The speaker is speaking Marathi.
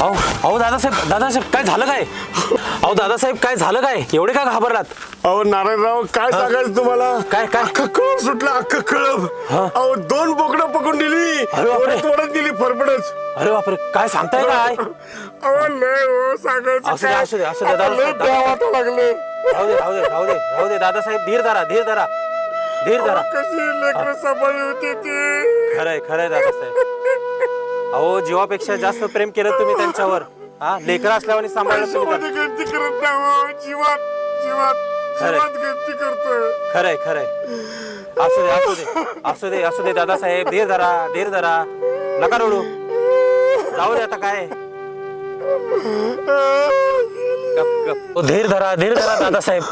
अहो अहो दादासाहेब दादासाहेब काय झालं काय? अहो दादासाहेब काय झालं काय? एवढे का घाबरलात? अहो नारायणराव काय सांगायचं तुम्हाला? काय, काय? अख्खं सुटलं अख्खं कळप. अहो दोन बोकडं पकडून दिली. अरे बापरे. ओढत दिली फरफडच. अरे बापरे काय सांगताय काय? अहो लय हो सांगायचं असू दे, दादा, लय राहू दे राहू दे राहू दे दादासाहेब धीर धरा धीर धरा. धीर धरा. कशी लेकरं सांभाळली होती ती? खरंय खरंय दादासाहेब अहो जीवापेक्षा जास्त प्रेम केलं तुम्ही त्यांच्यावर. हा लेकरं असल्यावर सांभाळलं तुम्ही त्यांना. पैशामध्ये गणती करत नाही हो. जीवात जीवात खरंय. जीवात गणती करतोय. खरंय खरंय. असू दे असू दे असू दे असू दे दादासाहेब धीर धरा धीर धरा. नका रडू. जाऊ दे आता काय. गप गप. ओ, धीर धरा धीर धरा दादासाहेब